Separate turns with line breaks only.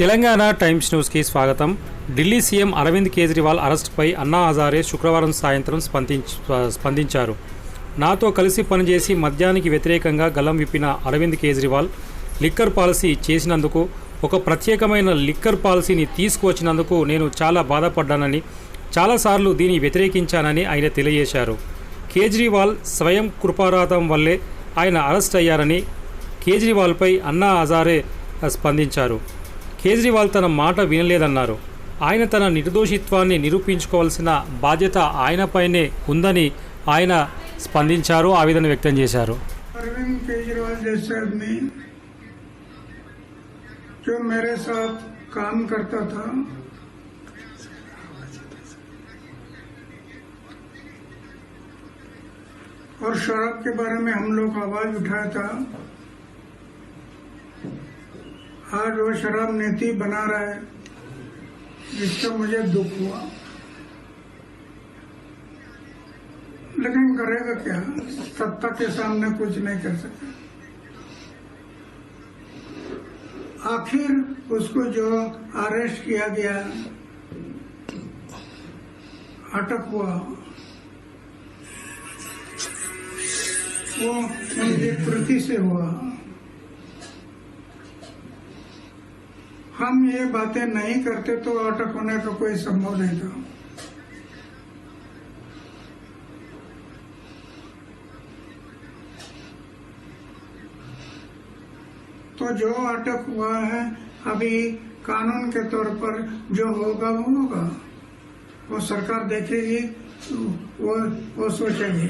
Telangana times న్యూస్కి స్వాగతం. Delhi CM Arvind Kejriwal అరెస్ట్పై అన్నా హజారే శుక్రవారం సాయంత్రం స్పందించ స్పందించారు. నాతో కలిసి పనిచేసి మద్యానికి వ్యతిరేకంగా గలం విప్పిన అరవింద్ కేజ్రీవాల్ లిక్కర్ పాలసీ చేసినందుకు ఒక ప్రత్యేకమైన లిక్కర్ పాలసీని తీసుకువచ్చినందుకు నేను చాలా బాధపడ్డానని చాలాసార్లు దీన్ని వ్యతిరేకించానని ఆయన తెలియజేశారు. కేజ్రీవాల్ స్వయం కృపారాధం వల్లే ఆయన అరెస్ట్ అయ్యారని కేజ్రీవాల్పై అన్నా హజారే స్పందించారు. కేజ్రీవాల్ తన మాట వినలేదన్నారు ఆయన తన నిర్దోషిత్వాన్ని నిరూపించుకోవాల్సిన బాధ్యత ఆయనపైనే ఉందని ఆయన స్పందించారు ఆవేదన వ్యక్తం చేశారు
अरविंद केजरीवाल जैसे आदमी जो मेरे साथ काम करता था और शराब के बारे में हम लोग आवाज उठाया था आज वो शराब नीति बना रहा है जिसका मुझे दुख हुआ। लेकिन करेगा क्या? सत्ता के सामने कुछ नहीं कर सकता। आखिर उसको जो अरेस्ट किया गया, अटक हुआ। वो उनकी कृति से हुआ। हम ये बातें नहीं करते तो अटक होने का कोई संभव नहीं था। तो जो अटक हुआ है, अभी कानून के तौर पर जो होगा, वो होगा। वो सरकार देखेगी, वो वो सोचेगी।